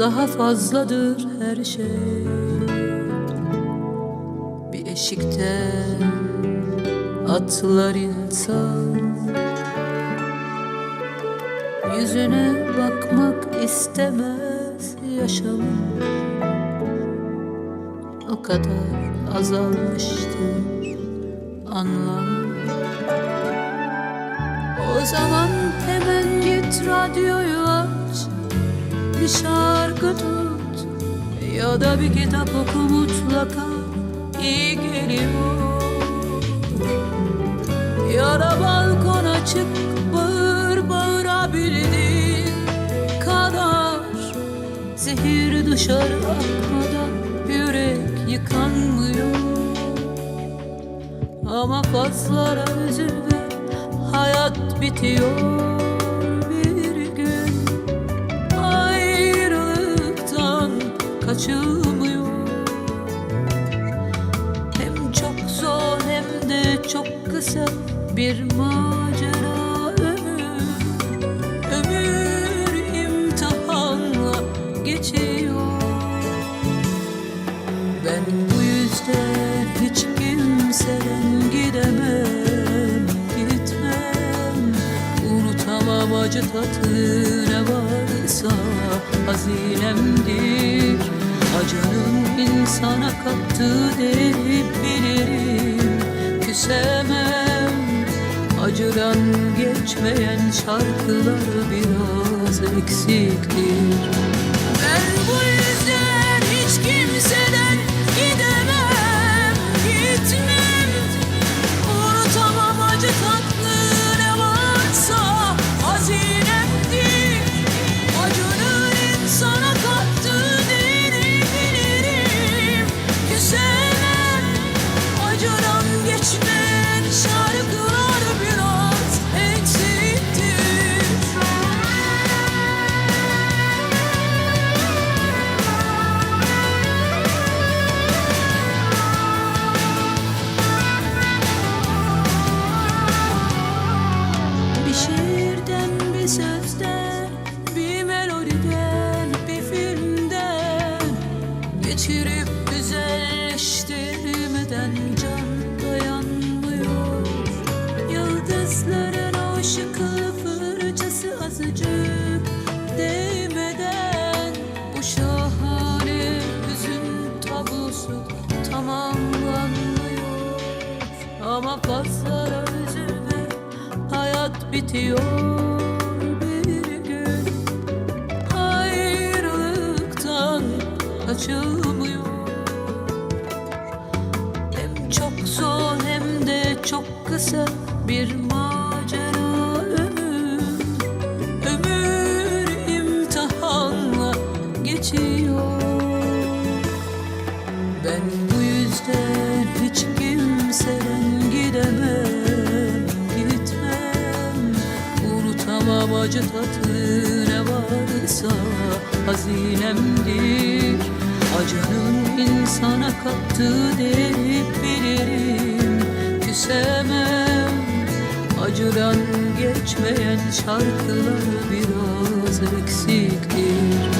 daha fazladır her şey. Bir eşikte atlar insan. Yüzüne bakmak istemez yaşamın O kadar azalmıştır anlam. O zaman hemen git radyoyu şarkı tut Ya da bir kitap oku mutlaka. İyi geliyor. Ya da balkona çık bağır bağırabildiğin kadar Zehir dışarı akmadan yürek yıkanmıyor. Ama fazlara üzülme hayat bitiyor kaçılmıyor Hem çok zor hem de çok kısa bir macera ömür. Ömür imtihanla geçiyor. Ben bu yüzden hiç kimseden gidemem Gitmem. Unutamam acı tatlı varsa hazinemdir. Acının insana kattığı değeri bilirim. Küsemem Acıdan geçmeyen şarkılar biraz eksiktir can dayanmıyor Yıldızların o fırçası azıcık değmeden Bu şahane hüzün tablosu tamamlanmıyor Ama fazla üzülme hayat bitiyor bir gün. Ayrılıktan kaçılmıyor kısa bir macera ömür Ömür imtihanla geçiyor. Ben bu yüzden hiç kimseden gidemem, gitmem. Unutamam acı tatlı ne varsa hazinemdir Acının insana kattığı değeri bilirim Küsemem acıdan geçmeyen şarkılar biraz eksiktir